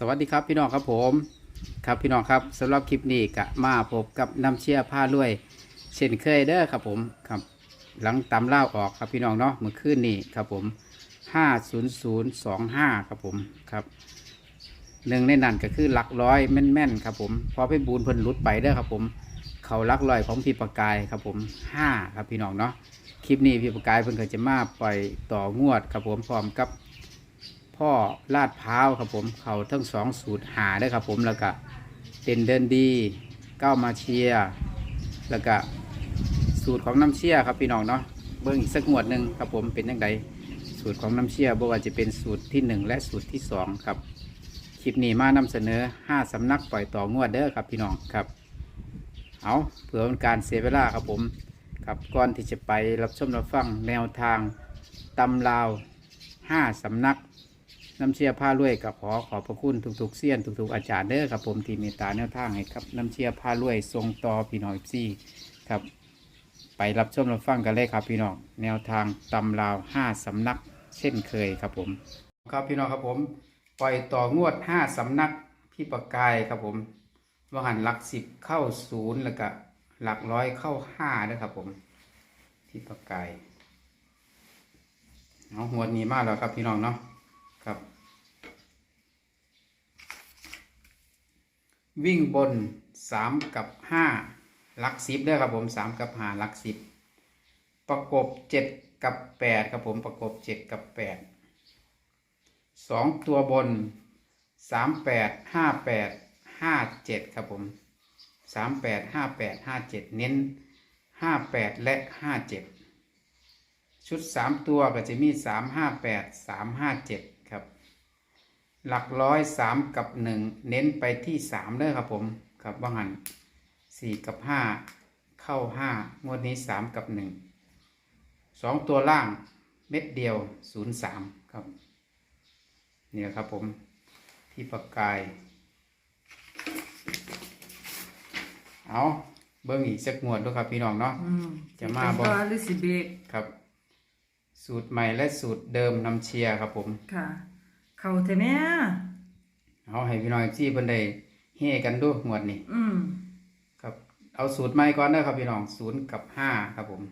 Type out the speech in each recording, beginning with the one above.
สวัสดีครับพี่น้องครับผมครับพี่น้องครับสำหรับคลิปนี้กะมาพบกับน้ำเชี่ยผ้าลวย เช่นเคยเด้อครับผมครับหลังตำเล่าออกครับพี่น้องเนาะเมื่อคืนนี้ครับผมห้าศูนย์ศูนย์สองห้าครับผมครับหนึ่งในนั้นก็คือหลักร้อยแม่นๆครับผมพอไปบูนเพิ่นหลุดไปเด้อครับผม เขาลักร้อยของพี่ประกายครับผมห้าครับพี่น้องเนาะคลิปนี้พี่ประกายเพิ่นก็จะมาปล่อยต่องวดครับผมพร้อมกับ พ่อลาดพร้าวครับผมเขาทั้งสองสูตรหาได้ครับผมแล้วก็เด่นเดินดีก้าวมาเชียร์แล้วก็สูตรของน้ำเชียครับพี่น้องเนาะเบิ้งอีกสักงวดหนึ่งครับผมเป็นยังไงสูตรของน้ำเชียร์บ่ว่าจะเป็นสูตรที่หนึ่งและสูตรที่สองครับ คลิปนี้มานำเสนอห้าสำนักปล่อยต่องวดเด้อครับพี่น้องครับ เอาเผื่อเป็นการเสียเวลาครับผมครับก่อนที่จะไปรับชมรับฟังแนวทางตำลาวห้าสำนัก น้ำเชียร์ผ้าลวยก็ขอขอบพระคุณทุกๆเสี้ยนทุกๆอาจารย์เด้อครับผมที่เมตตาแนวทางให้ครับน้ำเชียร์ผ้าลวยทรงต่อพี่น้องซี่ครับ ไปรับชมรับฟังกันเลยครับพี่น้องแนวทางตำราวห้าสำนัก เช่นเคยครับผม ครับพี่น้องครับผม ปล่อยต่องวดห้าสำนักพี่ประกายครับผมว่าหันหลักสิบเข้าศูนย์แล้วก็หลักร้อยเข้าห้าด้วยครับผมพี่ประกายเอาหัวดนี้มากแล้วครับพี่น้องเนาะครับ วิ่งบนสามกับห้าลักสิบด้วยครับผมสามกับห้าลักสิบประกบเจ็ดกับแปดครับผมประกบเจ็ดกับแปดสองตัวบนสามแปดห้าแปดห้าเจ็ดครับผมสามแปดห้าแปดห้าเจ็ดเน้นห้าแปดและห้าเจ็ดชุดสามตัวก็จะมีสามห้าแปดสามห้าเจ็ด หลักร้อยสามกับหนึ่งเน้นไปที่สามเด้อครับผมครับว่างหันสี่กับห้าเข้าห้างวดนี้สามกับหนึ่งสองตัวล่างเม็ดเดียวศูนย์สามครับนี่แหละครับผมที่ปากกาย เอาเบิ้งอีกสักงวดด้วยครับพี่น้องเนาะอืมจะมาบ่บ่หรือสิเบรกครับ สูตรใหม่และสูตรเดิมนำเชียร์ครับผมค่ะ เข้าเถอะแม่เอาให้พี่น้องที่เพิ่นได้เฮกันดูงวดนี้อืมครับ เอาสูตรใหม่ก่อนนะครับพี่น้องศูนย์กับห้าครับผม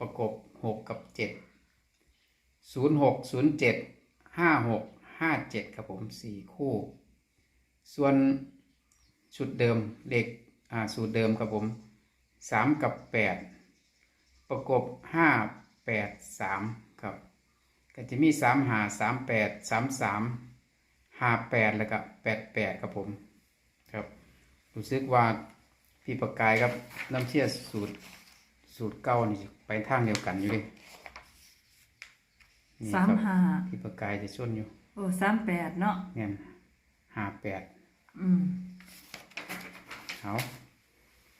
ประกบหกกับเจ็ดศูนย์หกศูนย์เจ็ดห้าหกห้าเจ็ดครับผมสี่คู่ ส่วนชุดเดิมเด็กอ่าสูตรเดิมครับผมสามกับแปดประกบห้าแปดสามครับ ก็จะมีสามหาสามแปดสามสามห้าแปดแล้วก็แปดแปดครับผมครับรู้สึกว่าพี่ประกายครับน้ำเชี่ยสูตรสูตรเก้านี่ไปทางเดียวกันอยู่เลยนี่สามครับห้าพี่ประกายจะชนอยู่โอ้สามแปดเนาะเนี่ยห้าแปดอืมเอา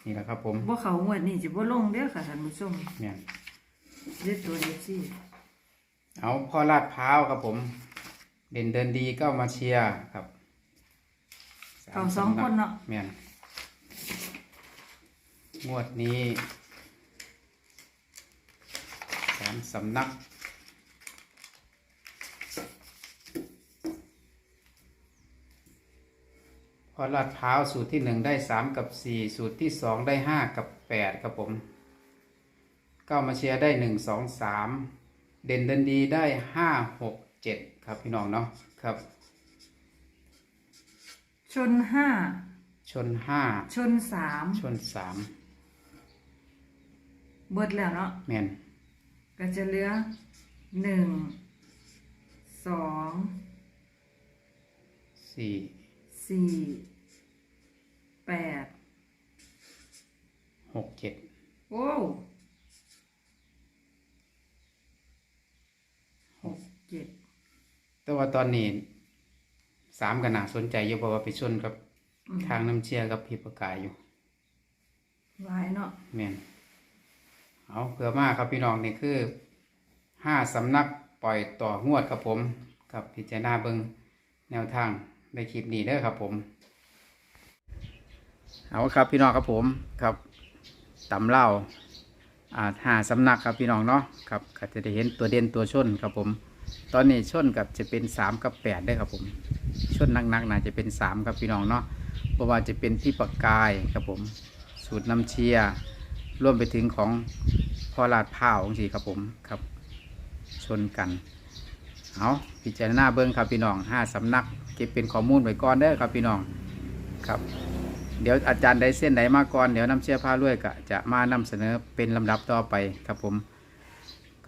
นี่แหละครับผมบ่เข้างวดนี้สิบ่ลงเด้อค่ะท่านผู้ชมเนี่ยเด็ดตัวเด็ดสิ เอาพ่อลาดพร้าวครับผม เด่นเดินดีก็มาเชียร์ครับเข้าสองคนเนาะเมียนงวดนี้สามสำนัก พอลาดพร้าวสูตรที่หนึ่งได้สามกับสี่สูตรที่สองได้ห้ากับแปดครับผม ก็มาเชียร์ได้หนึ่งสองสาม เด่นเดินดีได้ห้าหกเจ็ดครับพี่น้องเนาะครับ ชนห้าชนห้าชนสามชนสามเบิดแล้วเนาะแมนก็จะเหลือหนึ่งสองสี่สี่แปดหกเจ็ดโอ้หกเจ็ด แต่ว่าตอนนี้สามก็น่าสนใจอยู่เพราะว่าไปชนกับอืมทางน้ำเชียกับพี่ประกายอยู่หลายเนาะแมนเอาเผื่อมากครับพี่น้องนี่คือห้าสำนักปล่อยต่องวดครับผมกับพิจารณาเบิงแนวทางในคลิปนี้เด้อครับผม เอาครับพี่น้องครับผมครับตำเล่าอ่าหาสำนักครับพี่น้องเนาะครับก็จะได้เห็นตัวเด่นตัวชนครับผม ตอนนี้ชนกับจะเป็นสามกับแปดได้ครับผมชนนักๆน่าจะเป็นสามครับพี่น้องเนาะเพราะว่าจะเป็นที่ปากกายครับผม สูตรน้ำเชียร์รวมไปถึงของพ่อลาดผ้าของสีครับผมครับชนกันเอาพิจารณาเบิ้งครับพี่น้องห้าสำนัก เก็บเป็นข้อมูลไว้ก่อนเด้อครับพี่น้องครับเดี๋ยวอาจารย์ได้เส้นไหนมาก่อนเดี๋ยวน้ำเชียร์ผ้าลวยก็จะมานำเสนอเป็นลำดับต่อไปครับผม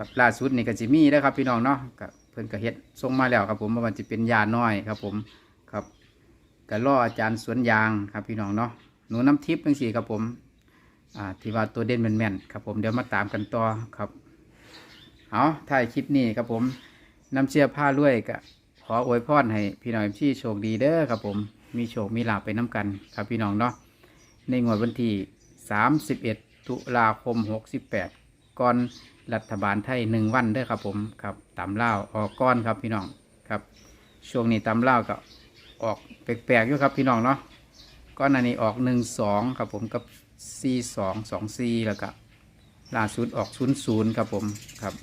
กับล่าสุดนี่ก็จิมีนะครับพี่น้องเนาะกับเพิ่นก็เฮ็ดส่งมาแล้วครับผมว่ามันจะเป็นยาน้อยครับผมครับก็ล่ออาจารย์สวนยางครับพี่น้องเนาะหนูน้ำทิพย์จังสี่ครับผมอ่าที่ว่าตัวเด่นแม่นๆครับผมเดี๋ยวมาตามกันต่อครับเอาถ่ายคลิปนี้ครับผมน้ำเชื่อผ้าลวยก็ขออวยพรให้พี่น้องที่โชคดีเด้อครับผมมีโชคมีลาภไปน้ำกันครับพี่น้องเนาะในงวดวันที่ 31 ตุลาคม 68 ก่อน รัฐบาลไทยหนึ่งวันเด้อครับผมครับตำเล่าออกก้อนครับพี่น้องครับช่วงนี้ตำเล่าก็ออกแปลกๆอยู่ครับพี่น้องเนาะก้อนอันนี้ออกหนึ่งสองครับผมกับซีสองสองซีแล้วก็ล่าสุดออกศูนย์ศูนย์ครับผมครับ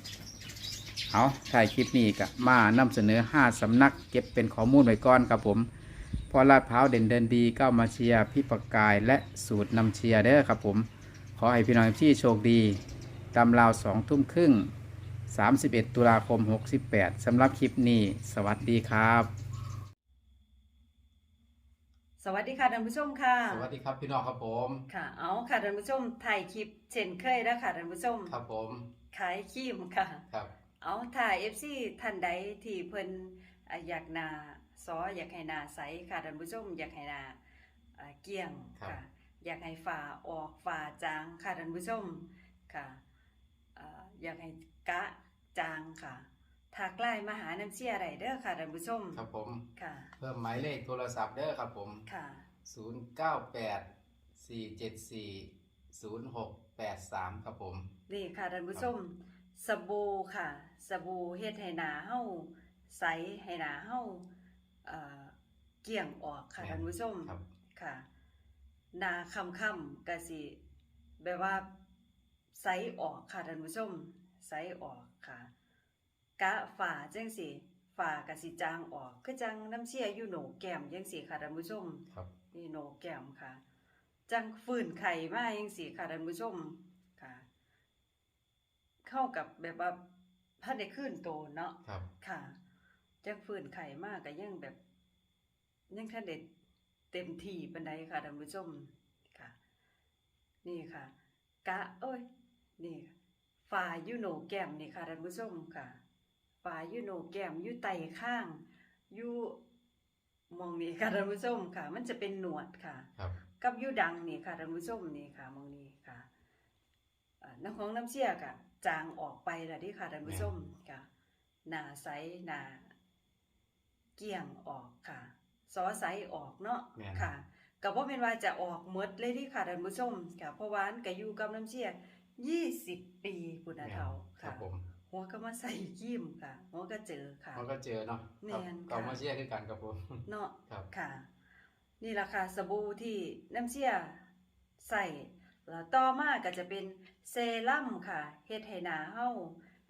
เอาถ่ายคลิปนี้ก็มานำเสนอห้าสำนักเก็บเป็นข้อมูลไว้ก่อนครับผมพอลาดพร้าวเด่นเดินดีก้ามาเชียร์พี่ประกายและสูตรนำเชียร์เด้อครับผม ขอให้พี่น้องที่โชคดี ตามราวสองทุ่มครึ่ง 31 ตุลาคม 68 สำหรับคลิปนี้ สวัสดีครับ สวัสดีค่ะท่านผู้ชมค่ะ สวัสดีครับพี่น้องครับผม ค่ะ เอาค่ะท่านผู้ชมถ่ายคลิปเช่นเคยแล้วค่ะท่านผู้ชม ครับผม ขายครีมค่ะ ครับ เอาถ่าย FC ท่านใดที่เพิ่นอะอยากหนาซออยากให้หนาใสค่ะท่านผู้ชมอยากให้หนาอ่าเกลี้ยงค่ะ อยากให้ฝ่าออกฝ่าจางค่ะท่านผู้ชมค่ะ อ่าอยากให้กะจางค่ะทากไล่มาหาน้ำเชี่ยไรเด้อค่ะท่านผู้ชมครับผมค่ะ เพิ่มหมายเลขโทรศัพท์เด้อครับผมค่ะ 098 474 0683 ครับผม นี่ค่ะท่านผู้ชมสบู่ค่ะ สบู่เฮ็ดให้หนาเฮาใสให้หนาเฮาเอ่อเกลี่ยงออกค่ะท่านผู้ชมครับ ค่ะหนาคำคำๆกะสิแบบว่า ใสออกค่ะท่านผู้ชมใสออกค่ะ กะฝ่าจังสิฝ่ากะสิจางออกคือจังน้ำเชี่ยอยู่โหนกแก้มจังสิค่ะท่านผู้ชมครับนี่โหนกแก้มค่ะ จังฝืนไข่มาจังสิค่ะท่านผู้ชมค่ะ เข้ากับแบบว่าถ้าได้ขึ้นโตเนาะครับ ค่ะจังฝืนไข่มากก็ยังแบบยังท่านเด็ดเต็มที่ปันใดค่ะท่านผู้ชมค่ะ นี่ค่ะ กะเอ้ย นี่ฝ่ายูโนแก้มนี่ค่ะท่านผู้ชมค่ะฝ่ายูโนแก้มอยู่ไตข้างอยู่มองนี่ค่ะท่านผู้ชมค่ะ มันจะเป็นหนวดค่ะ ครับกับยูดังนี่ค่ะท่านผู้ชมนี่ค่ะมองนี้ค่ะอ่าน้ำของน้ำเชี่ยกะจางออกไปแล้วที่ค่ะท่านผู้ชมค่ะหนาใสหนาเกี่ยงออกค่ะซอใสออกเนาะแม่นค่ะกับว่าเป็นว่าจะออกหมดเลยที่ค่ะท่านผู้ชมค่ะเพราะว่าอันก็อยู่กับน้ำเชี่ย ยี่สิบปีปุณาเทาครัค่ะบผม หัวก็มาใส่กิ้มค่ะ หัวก็เจอค่ะมันก็เจอเนาะแม่ครับนก็ค่ะมาเชียร์คือกันครับผม เนาะครับค่ะ นี่ราคาสบู่ที่น้ำเชี่ยใส่แล้วต่อมาก็จะเป็นเซรั่มค่ะเฮ็ดให้หน้าเฮา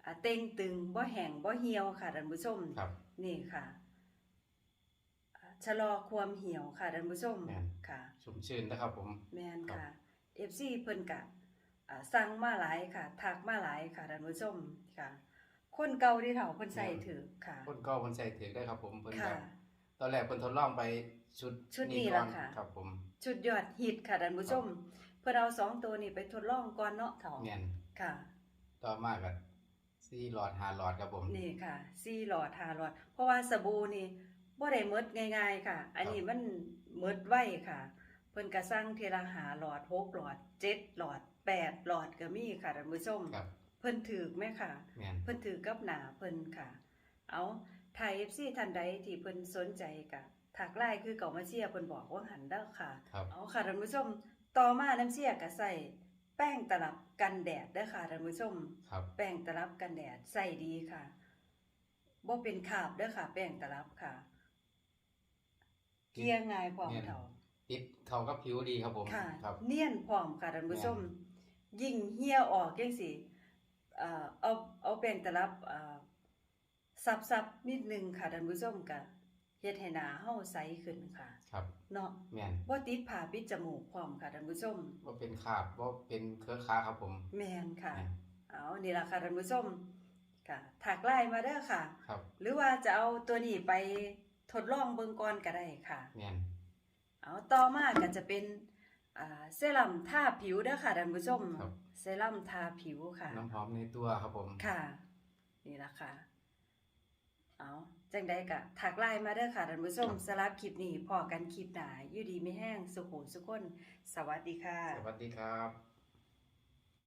อ่าเต่งตึงบ่แห้งบ่เหี่ยวค่ะท่านผู้ชมครับนี่ค่ะอ่าชะลอความเหี่ยวค่ะท่านผู้ชมแม่นค่ะ ชุ่มชื่นนะครับผม แม่นครับค่ะ FC เพิ่นกะอ่า สั่งมาหลายค่ะทักมาหลายค่ะท่านผู้ชมค่ะ คนเก่าที่เฒ่าเพิ่นใส่ถือค่ะ คนก็คนใส่ถือได้ครับผมเพิ่นค่ะก็ตอนแรกเพิ่นทดลองไปชุดชุดนี้ก่อล่ะค่ะ ครับผมชุดยอดฮิตค่ะท่านผู้ชม เพื่อเอาสองตัวนี้ไปทดลองก่อนเนาะเถาแม่นค่ะ ต่อมาก็สี่หลอดห้าหลอดครับผม นี่ค่ะสี่หลอดห้าหลอด เพราะว่าสบู่นี่บ่ได้หมดง่ายๆค่ะ อันนี้มันหมดไวค่ะ เพิ่นก็สั่งทีละหาหลอดหกหลอดเจ็ดหลอดแปดหลอดก็มีค่ะท่านผู้ชมครับเพิ่นถือไหมค่ะ แม่นเพิ่นถือกับหนาเพิ่นค่ะ เอาไทย FC ท่านใดที่เพิ่นสนใจก็ถักไลน์คือเก่ามาเชียร์เพิ่นบอกว่าหันเด้อค่ะ ครับ เอาค่ะท่านผู้ชม ต่อมาน้ำเชี่ยก็ใส่แป้งตลับกันแดดเด้อค่ะท่านผู้ชม ครับ แป้งตลับกันแดดใส่ดีค่ะบ่เป็นคราบเด้อค่ะ แป้งตลับค่ะ เกลี่ยง่ายพร้อมเนี่ยเท่า ติดเข้ากับผิวดีครับผมค่ะ ครับ เนียนพร้อมค่ะท่านผู้ชม ยิ่งเหี่ยออกจังสิเอ่อเอาเอาแป้งตลับเอ่อสับสับนิดนึงค่ะท่านผู้ชมกะเฮ็ดให้หน้าเฮาใสขึ้นค่ะ ครับเนาะแม่นบ่ติดผ้าปิดจมูกพร้อมค่ะท่านผู้ชมว่าเป็นขาบว่าเป็นเครือขาครับผมแม่นค่ะ แม่นเอานี่ล่ะค่ะท่านผู้ชมค่ะถักไลน์มาเด้อค่ะ ครับหรือว่าจะเอาตัวนี้ไปทดลองเบิ่งก่อนก็ได้ค่ะ แม่น เอาต่อมาก็จะเป็นอ่าเซรั่มทาผิวเด้อค่ะท่านผู้ชมครับ เซรั่มทาผิวค่ะ น้ำหอมในตัวครับผม ค่ะ นี่ล่ะค่ะ เอาจังใดก็ถักไลน์มาเด้อค่ะท่านผู้ชมสำหรับคลิปนี้พอกันคลิปหน้าอยู่ดีไม่แห้งสุขุสุขคน สวัสดีค่ะ สวัสดีครับ